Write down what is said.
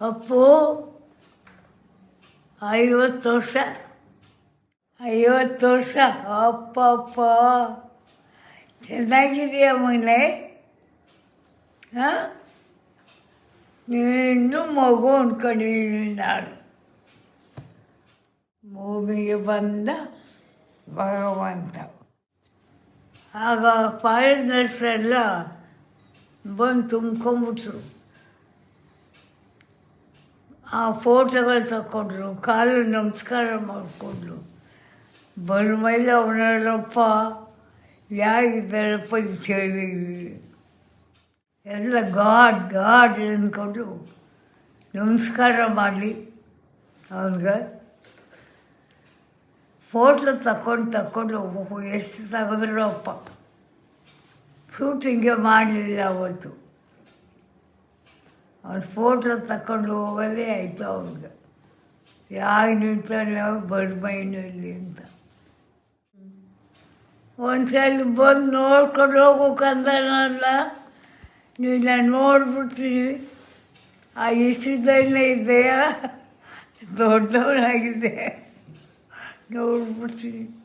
ಅಪ್ಪು, ಐವತ್ತು ವರ್ಷ. ಐವತ್ತು ವರ್ಷ. ಅಪ್ಪ ಅಪ್ಪ ಚೆನ್ನಾಗಿದೆಯಾ ಮಗನೆ? ಹಾಂ? ನೀನು ಮಗು ಅಂದ್ಕೊಂಡಿದ್ದೀನಿ ನಾನು. ಭೂಮಿಗೆ ಬಂದ ಭಗವಂತ. ಆಗ ಫಾರಿನರ್ಸ್ ಎಲ್ಲ ಬಂದು ತುಂಬ್ಕೊಂಬಿಟ್ರು ಆ ಫೋಟೋಗಳು ತಗೊಂಡ್ರು, ಕಾಲು ನಮಸ್ಕಾರ ಮಾಡಿಕೊಂಡ್ರು. ಬಂದ ಮೇಲೆ ಅವನಲ್ಲಪ್ಪ ಯಾರಿದ್ದಾರಪ್ಪ ಹೇಳಿ ಎಲ್ಲ ಗಾಡ್ ಗಾಡ್ ಅಂದ್ಕೊಂಡು ನಮಸ್ಕಾರ ಮಾಡಲಿ ಅವನಿಗೆ. ಫೋಟೋ ತಗೊಂಡು ತಗೊಂಡು ಹೋಗ್ಬೇಕು ಎಷ್ಟು ತೆಗೆದ್ರು ಅಪ್ಪ ಶೂಟಿಂಗೇ ಮಾಡಲಿಲ್ಲ ಅವತ್ತು. ಅವ್ನು ಫೋಟೋ ತಗೊಂಡು ಹೋಗೋದೇ ಆಯಿತು ಅವ್ನಿಗೆ. ಯಾಕೆ ನಿಂತಾನೆ ಬಡ್ಮೈನಲ್ಲಿ ಅಂತ. ಒಂದ್ಸಲ ಬಂದು ನೋಡ್ಕೊಂಡು ಹೋಗ್ಬೇಕಂದನಲ್ಲ ನೀನು ನೋಡ್ಬಿಡ್ತೀನಿ. ಆ ಇಸಿದಲ್ಲೇ ಇದೆಯಾ? ದೊಡ್ಡವನಾಗಿದೆ ನೋಡ್ಬಿಡ್ತೀನಿ.